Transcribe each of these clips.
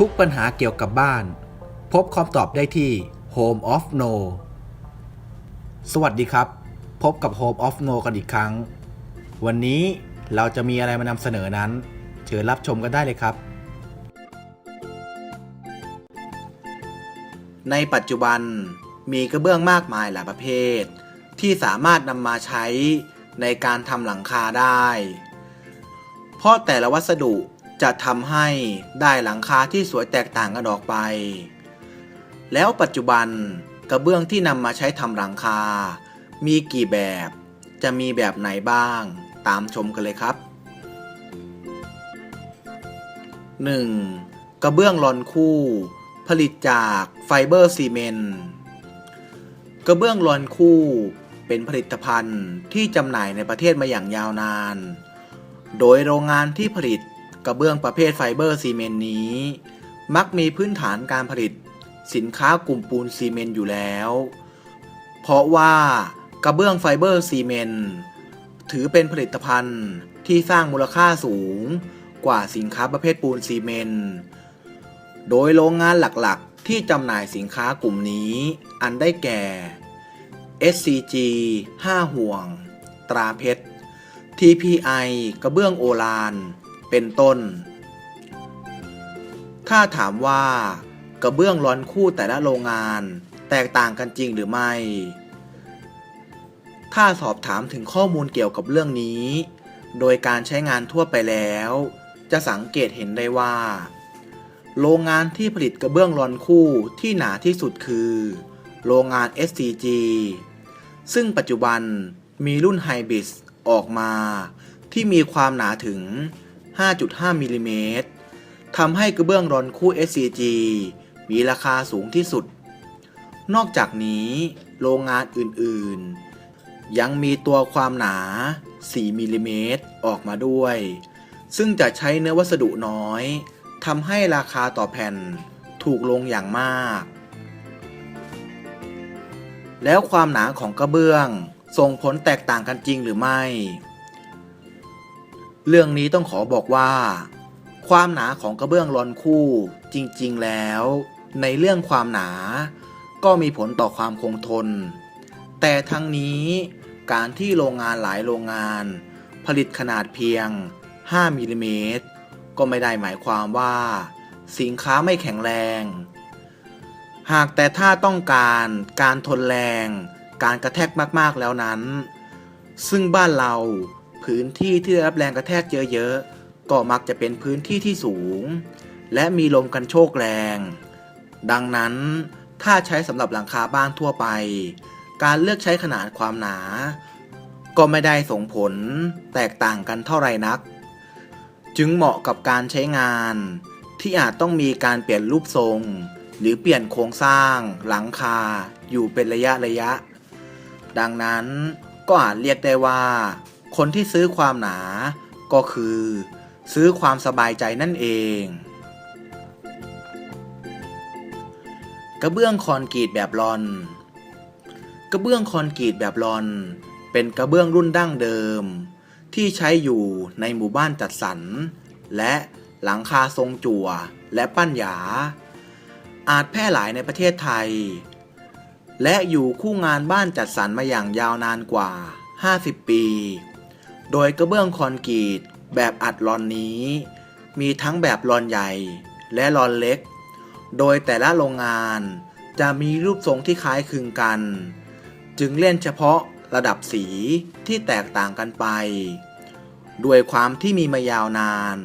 ทุกปัญหาเกี่ยวกับบ้าน พบคำตอบได้ที่ Home of No สวัสดีครับ พบกับ Home of No กันอีกครั้ง วันนี้เราจะมีอะไรมานำเสนอนั้น เชิญรับชมกันได้เลยครับ ในปัจจุบันมีกระเบื้องมากมายหลายประเภท ที่สามารถนำมาใช้ในการทำหลังคาได้ เพราะแต่ละวัสดุ จะทำให้ได้หลังคาที่สวยแตกต่างกันออกไป แล้วปัจจุบันกระเบื้องที่นำมาใช้ทำหลังคา มีกี่แบบ จะมีแบบไหนบ้าง ตามชมกันเลยครับ 1. กระเบื้องลอนคู่ ผลิตจากไฟเบอร์ซีเมนต์กระเบื้องลอนคู่เป็นผลิตภัณฑ์ที่จำหน่ายในประเทศมาอย่างยาวนาน โดยโรงงานที่ผลิต กระเบื้องประเภทไฟเบอร์ซีเมนต์นี้ มักมีพื้นฐานการผลิตสินค้ากลุ่มปูนซีเมนต์อยู่แล้ว เพราะว่ากระเบื้องไฟเบอร์ซีเมนต์ถือเป็นผลิตภัณฑ์ที่สร้างมูลค่าสูงกว่าสินค้าประเภทปูนซีเมนต์ โดยโรงงานหลักๆ ที่จำหน่ายสินค้ากลุ่มนี้ อันได้แก่ SCG 5 ห่วง ตราเพชร TPI กระเบื้องโอลาน เป็นต้น ถ้าถามว่ากระเบื้องร้อนคู่แต่ละโรงงานแตกต่างกันจริงหรือไม่ ถ้าสอบถามถึงข้อมูลเกี่ยวกับเรื่องนี้ โดยการใช้งานทั่วไปแล้ว จะสังเกตเห็นได้ว่า โรงงานที่ผลิตกระเบื้องร้อนคู่ที่หนาที่สุดคือ โรงงาน SCG ซึ่งปัจจุบันมีรุ่นไฮบริดออกมาที่มีความหนาถึง 5.5 มิลลิเมตรทำให้กระเบื้องรอนคู่ SCG มีราคาสูงที่สุด นอกจากนี้โรงงานอื่นๆ ยังมีตัวความหนา 4 มิลลิเมตรออกมาด้วย ซึ่งจะใช้เนื้อวัสดุน้อย ทำให้ราคาต่อแผ่นถูกลงอย่างมาก แล้วความหนาของกระเบื้องส่งผลแตกต่างกันจริงหรือไม่ เรื่องนี้ต้องขอบอกว่า ความหนาของกระเบื้องรอนคู่จริงๆแล้ว ในเรื่องความหนาก็มีผลต่อความคงทน แต่ทั้งนี้การที่โรงงานหลายโรงงาน ผลิตขนาดเพียง 5มิลลิเมตรก็ไม่ได้หมายความว่า สินค้าไม่แข็งแรง หากแต่ถ้าต้องการการทนแรง การกระแทกมากๆแล้วนั้น ซึ่งบ้านเรา พื้นที่ที่ได้รับแรงกระแทกเยอะๆก็มักจะเป็นพื้นที่ที่สูง และมีลมกันโชกแรง ดังนั้นถ้าใช้สำหรับหลังคาบ้านทั่วไป การเลือกใช้ขนาดความหนา ก็ไม่ได้ส่งผลแตกต่างกันเท่าไรนัก จึงเหมาะกับการใช้งานที่อาจต้องมีการเปลี่ยนรูปทรง หรือเปลี่ยนโครงสร้าง หลังคาอยู่เป็นระยะระยะ ดังนั้นก็อาจเรียกได้ว่า คนที่ซื้อความหนา ก็คือ ซื้อความสบายใจนั่นเอง กระเบื้องคอนกรีตแบบลอน กระเบื้องคอนกรีตแบบลอน เป็นกระเบื้องรุ่นดั้งเดิม ที่ใช้อยู่ในหมู่บ้านจัดสรร และหลังคาทรงจั่วและปั้นหยา อาจแพร่หลายในประเทศไทย และอยู่คู่งานบ้านจัดสรรมาอย่างยาวนานกว่า 50 ปี โดยกระเบื้องคอนกรีตแบบอัดลอนนี้ มีทั้งแบบลอนใหญ่และลอนเล็ก โดยแต่ละโรงงานจะมีรูปทรงที่คล้ายคลึงกัน จึงเล่นเฉพาะระดับสีที่แตกต่างกันไป ด้วยความที่มีมายาวนาน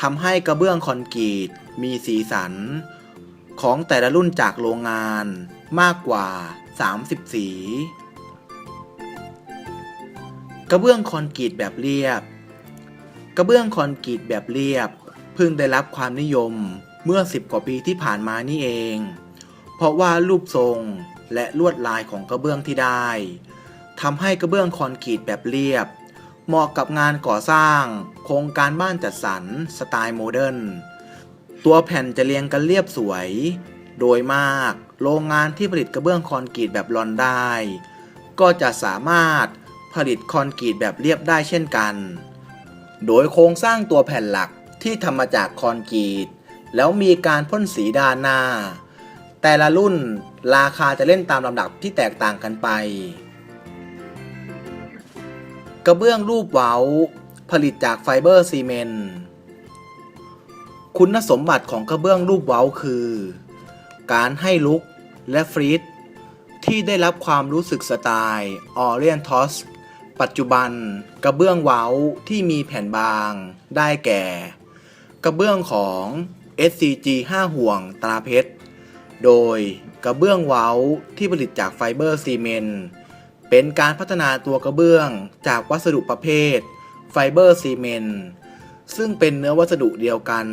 ทำให้กระเบื้องคอนกรีตมีสีสัน ของแต่ละรุ่นจากโรงงานมากกว่า 30 สี กระเบื้องคอนกรีตแบบเรียบ กระเบื้องคอนกรีตแบบเรียบ เพิ่งได้รับความนิยมเมื่อ 10 กว่าปีที่ผ่านมานี่เอง เพราะว่ารูปทรงและลวดลายของกระเบื้องที่ได้ทำให้กระเบื้องคอนกรีตแบบเรียบ เหมาะกับงานก่อสร้าง โครงการบ้านจัดสรรสไตล์โมเดิร์นตัวแผ่นจะเรียงกันเรียบสวย โดยมาก โรงงานที่ผลิตกระเบื้องคอนกรีตแบบลอนได้ ก็จะสามารถ ผลิตคอนกรีตแบบเรียบได้เช่นกัน โดยโครงสร้างตัวแผ่นหลักที่ทำมาจากคอนกรีต แล้วมีการพ่นสีด้านหน้า แต่ละรุ่นราคาจะเล่นตามลำดับที่แตกต่างกันไป กระเบื้องรูปเว้า ผลิตจากไฟเบอร์ซีเมนต์คุณสมบัติของกระเบื้องรูปเว้าคือ การให้ลุกและฟรีดที่ได้รับความรู้สึกสไตล์ออเรียนทอส ปัจจุบันกระเบื้องเว้าที่มีแผ่นบางได้แก่ กระเบื้องของ SCG 5 ห่วงตราเพชร โดยกระเบื้องเว้าที่ผลิตจากไฟเบอร์ซีเมนต์เป็นการพัฒนาตัวกระเบื้องจากวัสดุประเภท ไฟเบอร์ซีเมนต์ซึ่งเป็นเนื้อวัสดุเดียวกัน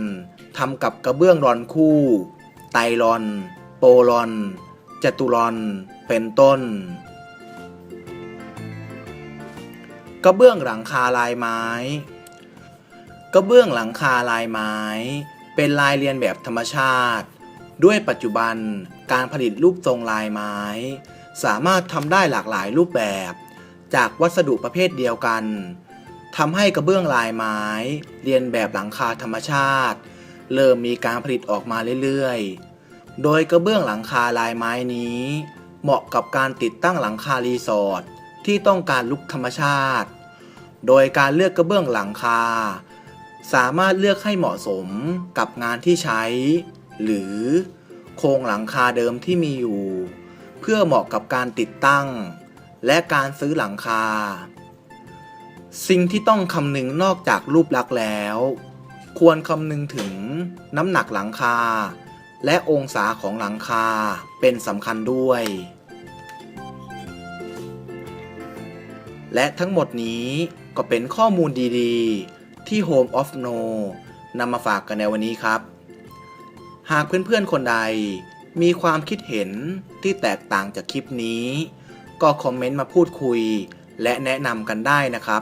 ทำกับกระเบื้องรอนคู่ ไตรลอน โปลอน จัตุรอน เป็นต้น กระเบื้องหลังคาลายไม้ กระเบื้องหลังคาลายไม้ เป็นลายเรียนแบบธรรมชาติ ด้วยปัจจุบันการผลิตรูปทรงลายไม้ สามารถทำได้หลากหลายรูปแบบ จากวัสดุประเภทเดียวกันทำให้กระเบื้องลายไม้ เรียนแบบหลังคาธรรมชาติ เริ่มมีการผลิตออกมาเรื่อยๆ โดยกระเบื้องหลังคาลายไม้นี้ เหมาะกับการติดตั้งหลังคารีสอร์ท ที่ต้องการลุกธรรมชาติ โดยการเลือกกระเบื้องหลังคา สามารถเลือกให้เหมาะสมกับงานที่ใช้ หรือโครงหลังคาเดิมที่มีอยู่ เพื่อเหมาะกับการติดตั้ง และการซื้อหลังคา สิ่งที่ต้องคำนึงนอกจากรูปลักษณ์แล้ว ควรคำนึงถึงน้ำหนักหลังคา และองศาของหลังคาเป็นสำคัญด้วย และทั้งหมดนี้ก็เป็นข้อมูลดีๆ ที่ Home of No นำมาฝากกันในวันนี้ครับ หากเพื่อนๆคนใดมีความคิดเห็นที่แตกต่างจากคลิปนี้ ก็คอมเมนต์มาพูดคุย และแนะนำกันได้นะครับ